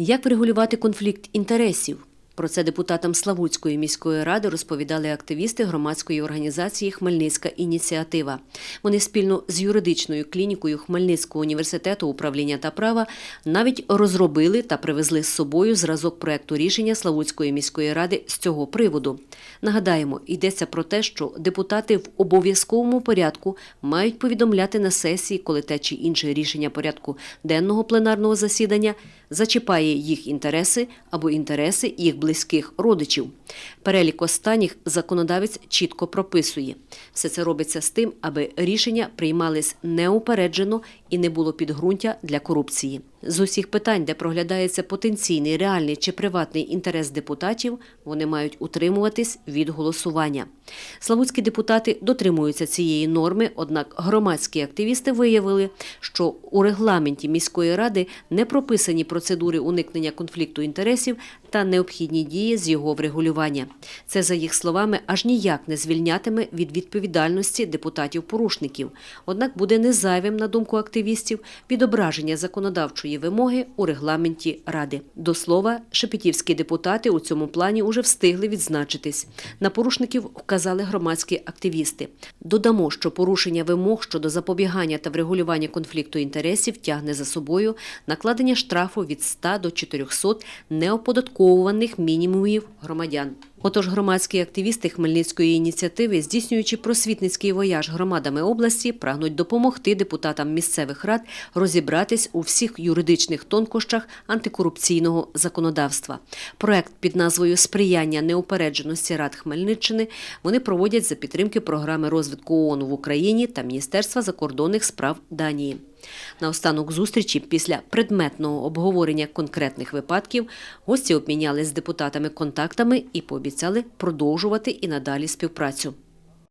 Як врегулювати конфлікт інтересів? Про це депутатам Славутської міської ради розповідали активісти громадської організації Хмельницька ініціатива. Вони спільно з юридичною клінікою Хмельницького університету управління та права навіть розробили та привезли з собою зразок проекту рішення Славутської міської ради з цього приводу. Нагадаємо, йдеться про те, що депутати в обов'язковому порядку мають повідомляти на сесії, коли те чи інше рішення порядку денного пленарного засідання зачіпає їх інтереси або інтереси їх близьких родичів. Перелік останніх законодавець чітко прописує. Все це робиться з тим, аби рішення приймались неупереджено і не було підґрунтя для корупції. З усіх питань, де проглядається потенційний, реальний чи приватний інтерес депутатів, вони мають утримуватись від голосування. Славутські депутати дотримуються цієї норми, однак громадські активісти виявили, що у регламенті міської ради не прописані процедури уникнення конфлікту інтересів та необхідні дії з його врегулювання. Це, за їх словами, аж ніяк не звільнятиме від відповідальності депутатів-порушників. Однак буде незайвим, на думку активістів, відображення законодавчої вимоги у регламенті ради. До слова, шепетівські депутати у цьому плані уже встигли відзначитись. На порушників вказали громадські активісти. Додамо, що порушення вимог щодо запобігання та врегулювання конфлікту інтересів тягне за собою накладення штрафу від 100 до 400 неоподатковуваних мінімумів громадян. Отож, громадські активісти Хмельницької ініціативи, здійснюючи просвітницький вояж громадами області, прагнуть допомогти депутатам місцевих рад розібратись у всіх юридичних тонкощах антикорупційного законодавства. Проект під назвою Сприяння неупередженості рад Хмельниччини вони проводять за підтримки програми розвитку ООН в Україні та Міністерства закордонних справ Данії. На останок зустрічі після предметного обговорення конкретних випадків гості обмінялись з депутатами контактами і пообіцяли продовжувати і надалі співпрацю.